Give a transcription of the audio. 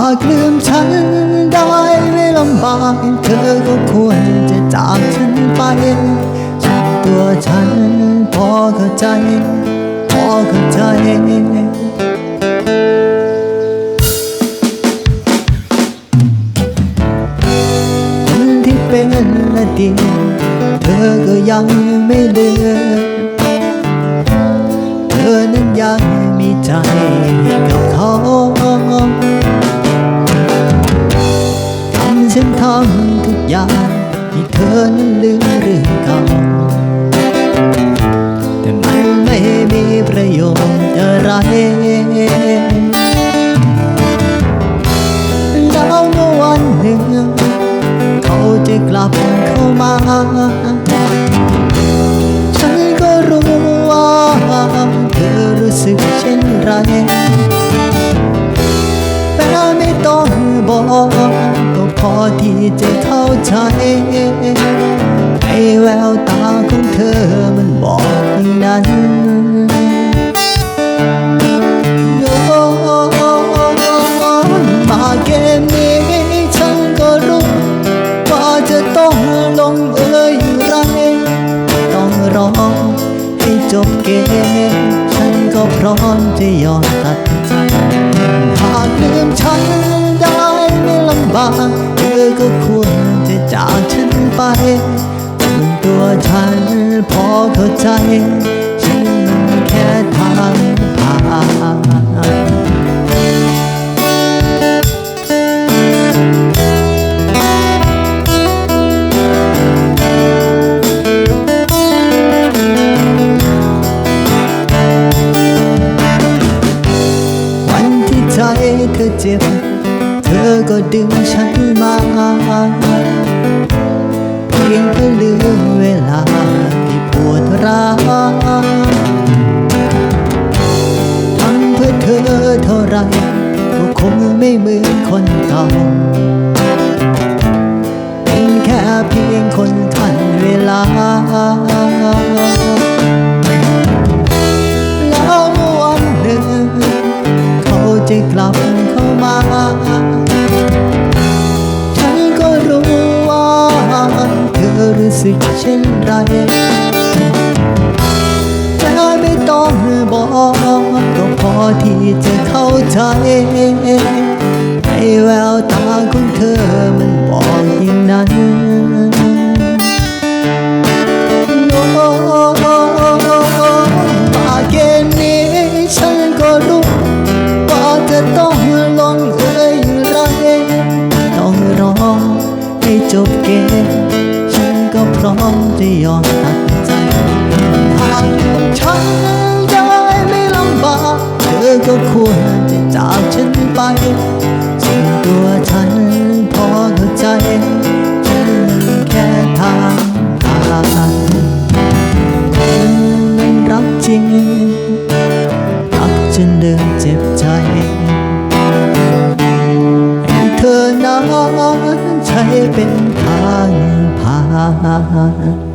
ากลืมฉันได้ไม่ลำบากเธอก็ควรจะจากฉันไปส่วนตัวฉันพอเข้าใจ พอเข้าใจคนที่เป็นอดีตเธอก็ยังไม่เลือนเธอนั้นยังมีใจกับเขา ฉันทำทุกอย่างที่เธอนั้นลืมเรื่องเก่าแต่มันไม่มีประโยชน์อะไรแล้วเมื่อวันหนึ่ง เขาจะกลับเข้ามา พอที่จะเข้าใจให้แววตาของเธอมันบอกอย่างนั้นโอ้มาเกมนี้ฉันก็รู้ว่าจะต้องลงเอยไร ต้องรอให้จบเกม ฉันก็พร้อมจะยอมตัดใจหากลืมฉันำบากเธอก็ควรจะจากฉันไปส่วนตัวฉันพอเข้าใจ ฉันมันแค่ทางผ่านวันที่ใจเธอเจ็บ อก็ดึงฉันมา เพียงเพื่อลืมเวลาที่ปวดร้าวทำเพื่อเธอเท่าไรก็คงไม่เหมือนคนเก่าเป็นแค่เพียงคนทันเวลา สึกเช่นไรแต่ไม่ต้องบอกก็พอที่จะเข้าใจให้แววตาของเธอมันบอกอย่างนั้นโอ้มาเกมนี้ฉันก็รู้ว่าจะต้องลงเอยอย่างไรต้องร้องให้จบเกมฉัน ก็พร้อมจะยอมตัดใจหากฉันได้ไม่ลำบากเธอก็ควรจะจากฉันไปส่วนตัวฉันพอเข้าใจฉันมันแค่ทางผ่านเธอนั้นรักจริง รักจนเดินเจ็บใจให้เธอนั้นใช้เป็น heart.